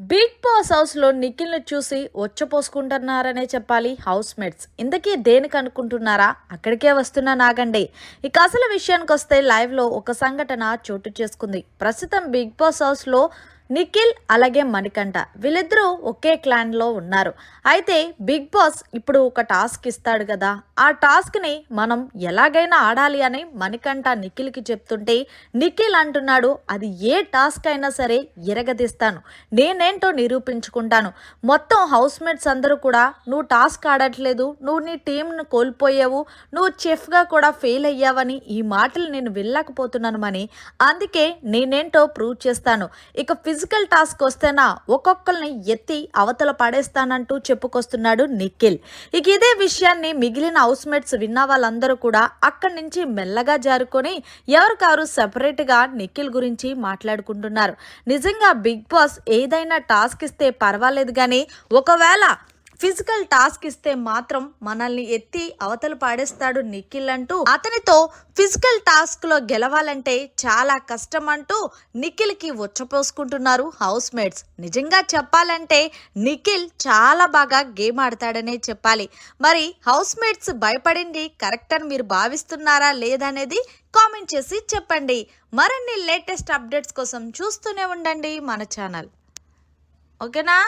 Big boss హౌస్లో నిఖిల్ను చూసి వచ్చపోసుకుంటున్నారనే చెప్పాలి హౌస్ మేట్స్ ఇంతకీ దేనికి అనుకుంటున్నారా? అక్కడికే వస్తున్నా నాగండి. ఇక అసలు విషయానికి వస్తే లైవ్లో ఒక సంఘటన చోటు చేసుకుంది. ప్రస్తుతం బిగ్ బాస్ హౌస్లో నిఖిల్ అలాగే మణికంఠ. వీళ్ళిద్దరూ ఒకే క్లాన్లో ఉన్నారు. అయితే బిగ్ బాస్ ఇప్పుడు ఒక టాస్క్ ఇస్తాడు కదా. ఆ టాస్క్ని మనం ఎలాగైనా ఆడాలి అని మణికంఠ నిఖిల్కి చెప్తుంటే నిఖిల్ అంటున్నాడు అది ఏ టాస్క్ అయినా సరే ఎరగదీస్తాను. నేనేంటో నిరూపించుకుంటాను. మొత్తం హౌస్ మేట్స్ అందరూ కూడా నువ్వు టాస్క్ ఆడట్లేదు నువ్వు నీ టీంను కోల్పోయావు నువ్వు చెఫ్గా కూడా ఫెయిల్ అయ్యావని ఈ మాటలు నేను వెళ్ళకపోతున్నాను అని అందుకే నేనేంటో ప్రూవ్ చేస్తాను. ఇక ఫిజ్ ఫిజికల్ టాస్క్ వస్తేనా ఒక్కొక్కరిని ఎత్తి అవతల పడేస్తానంటూ చెప్పుకొస్తున్నాడు నిఖిల్. ఇక ఇదే విషయాన్ని మిగిలిన హౌస్ మేట్స్ విన్న వాళ్ళందరూ కూడా అక్కడి నుంచి మెల్లగా జారుకొని ఎవరికారు సెపరేట్గా నిఖిల్ గురించి మాట్లాడుకుంటున్నారు. నిజంగా బిగ్ బాస్ ఏదైనా టాస్క్ ఇస్తే పర్వాలేదు కానీ ఒకవేళ ఫిజికల్ టాస్క్ ఇస్తే మాత్రం మనల్ని ఎత్తి అవతలు పాడేస్తాడు నిఖిల్ అంటూ అతనితో ఫిజికల్ టాస్క్లో గెలవాలంటే చాలా కష్టం అంటూ నిఖిల్కి వచ్చపోసుకుంటున్నారు హౌస్ మేట్స్ నిజంగా చెప్పాలంటే నిఖిల్ చాలా బాగా గేమ్ ఆడతాడనే చెప్పాలి. మరి హౌస్ మేట్స్ భయపడింది కరెక్ట్ అని మీరు భావిస్తున్నారా లేదనేది కామెంట్ చేసి చెప్పండి. మరిన్ని లేటెస్ట్ అప్డేట్స్ కోసం చూస్తూనే ఉండండి మన ఛానల్. ఓకేనా?